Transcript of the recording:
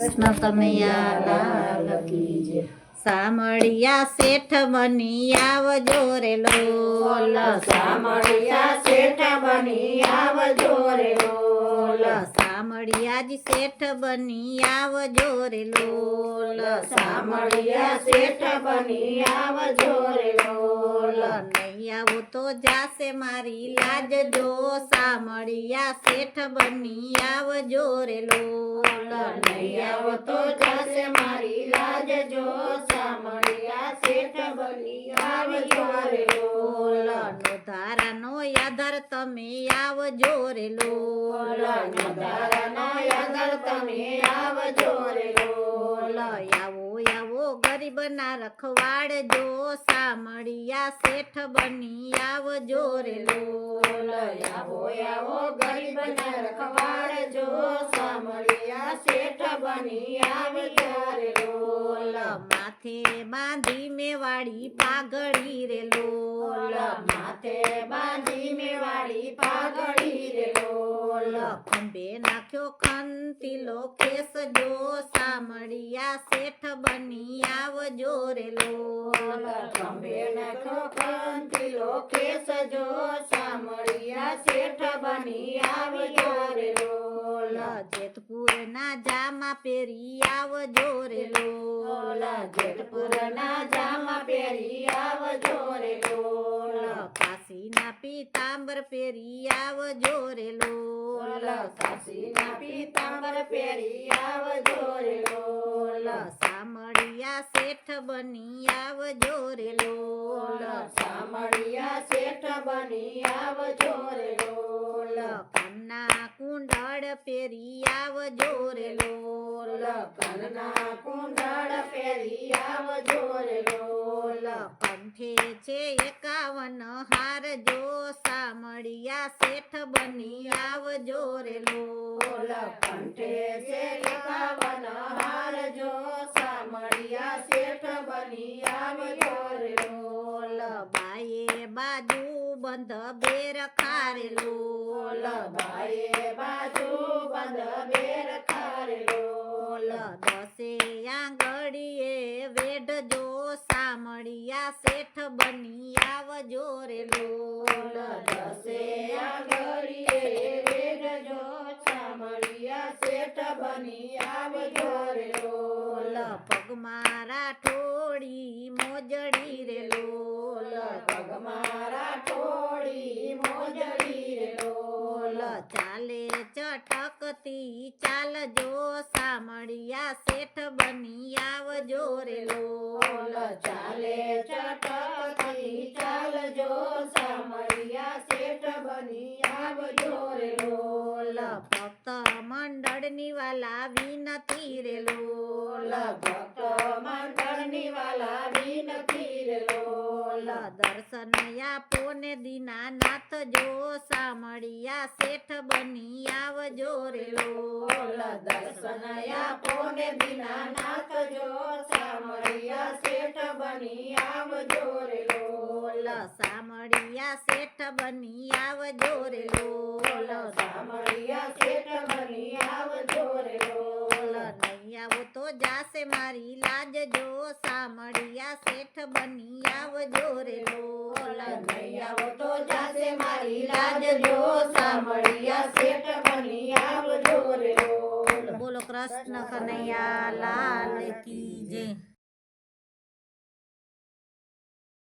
કૃષ્ણ કનૈયા લાલ કી જય. સામળિયા શેઠ બની આવજો રે લોલ સામળિયા શેઠ બની આવજો રે લોલ સામળિયાજી શેઠ બની આવજો રે લોલ. સામળિયા શેઠ બની આવજો રે લોલ. નહીં આવું તો જાશે મારી લાજ જો. સામળિયા શેઠ બની આવજો રે લોલ. નહીં આવો તો જાશે મારી લાજ જો. સામળિયા શેઠ બની આવજો ધારાનો તમે આવજો રે લોલ યાદર તમે આવજો રે લોલ આવો આવો ગરીબના રખવાડ જો સામળિયા શેઠ બની આવજો રે લોલ આવો આવો ગરીબના સામળિયા શેઠ બની આવજો રે માથે બાંધી મેવાડી પાઘડી રે લોલ માથે બાંધી મેવાડી પાઘડી રે લોલ ખંભે નાખ્યો ખંતીલો કેસ જો સામળિયા શેઠ બની આવજો રે લોલ ખંભે નાખો કંતીલો કેસ જો સામળિયા શેઠ બની આવજો રે લોલ જેતપુરના જામા પહેરી આવજો રે લોલ જેતપુરના જામા પહેરી આવજો રે લોલ. કાશીના પીતાંબર પહેરી આવજો રે લોલ. કાશીના પીતાંબર પહેરી આવજો રે લોલ. સામળિયા શેઠ બની આવજો રે લોલ. સામળિયા શેઠ બની આવજો રે લોલ. કુંડળ પહેરી આવજો રે લોલ. લખનના કુંડળ પહેરી આવજો રે લોલ. કંઠે છે એકાવન હાર જો સામળિયા શેઠ બની આવજો રે લોલ. કંઠે છે એકાવન હાર જો સામળિયા શેઠ બની આવજો રે લોલ. બાએ બાજુ બંધ બેર ખારે લોલ. બાએ બાજુ બંધ બેર ખારે લોલ દસે આંગળીએ વેઢ જો સામળિયા શેઠ બની આવજો રે લોલ દસે આંગળીએ વેડજો સામળિયા શેઠ બની આવજો રે લોલ પગમાં રાઠોડી મોજડી રે ચટકતી ચાલજો સામળિયા શેઠ બની આવજો રે લોલ. ચાલે ચટકતી ચાલજો સામળિયા શેઠ બની આવજો રે લોલ. ભક્ત મંડળની વાલા વિનતી રે લોલ. ભક્ત મંડળની વાલા વિનતી રે લોલ દર્શન આપો ને દીનાનાથ જો સામળિયા શેઠ બની આવજો રે લોલ દર્શન આપો ને દીનાનાથ જો સામળિયા શેઠ બની આવજો રે લોલ સામળિયા શેઠ બની આવજો રે લોલ સામળિયા શેઠ બની આવજો રે લોલ નહીં આવો તો જાશે મારી લાજ જો સામળિયા શેઠ બની આવજો રે લોલ નહીં આવો તો જાશે મારી લાજ જો સામળિયા શેઠ બની આવજો રે લોલ બોલો કૃષ્ણ કનૈયા લાલ કી જય